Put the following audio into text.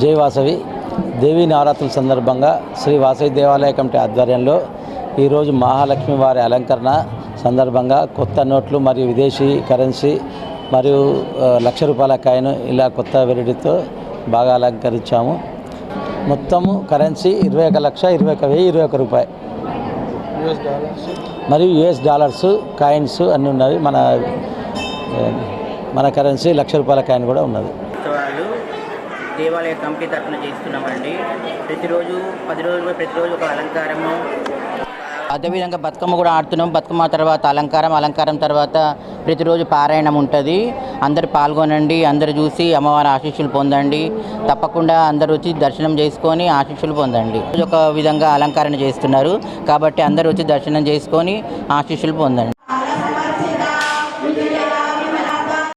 జై వాసవి. దేవీ నవరాత్రుల సందర్భంగా శ్రీ వాసవి దేవాలయ కమిటీ ఆధ్వర్యంలో ఈరోజు మహాలక్ష్మి వారి అలంకరణ సందర్భంగా కొత్త నోట్లు మరియు విదేశీ కరెన్సీ మరియు లక్ష రూపాయల కాయిన్ ఇలా కొత్త వెరైటీతో బాగా అలంకరించాము. మొత్తము కరెన్సీ ఇరవై ఒక లక్ష ఇరవై ఒక వెయ్యి ఇరవై ఒక రూపాయి. మరియు యుఎస్ డాలర్స్ కాయిన్స్ అన్నీ ఉన్నవి. మన మన కరెన్సీ లక్ష రూపాయల కాయిన్ కూడా ఉన్నది. ఉత్సవాలు దేవాలయ కమిటీ తరఫున చేస్తున్నామండి. ప్రతిరోజు పది రోజులు ప్రతిరోజు ఒక అలంకారము. అదేవిధంగా బతుకమ్మ కూడా ఆడుతున్నాం. బతుకమ్మ తర్వాత అలంకారం అలంకారం తర్వాత ప్రతిరోజు పారాయణం ఉంటుంది. అందరు పాల్గొనండి అందరు చూసి అమ్మవారి ఆశీస్సులు పొందండి. తప్పకుండా అందరూ వచ్చి దర్శనం చేసుకొని ఆశీస్సులు పొందండి. ఒక విధంగా అలంకరణ చేస్తున్నారు. కాబట్టి అందరూ వచ్చి దర్శనం చేసుకొని ఆశీస్సులు పొందండి.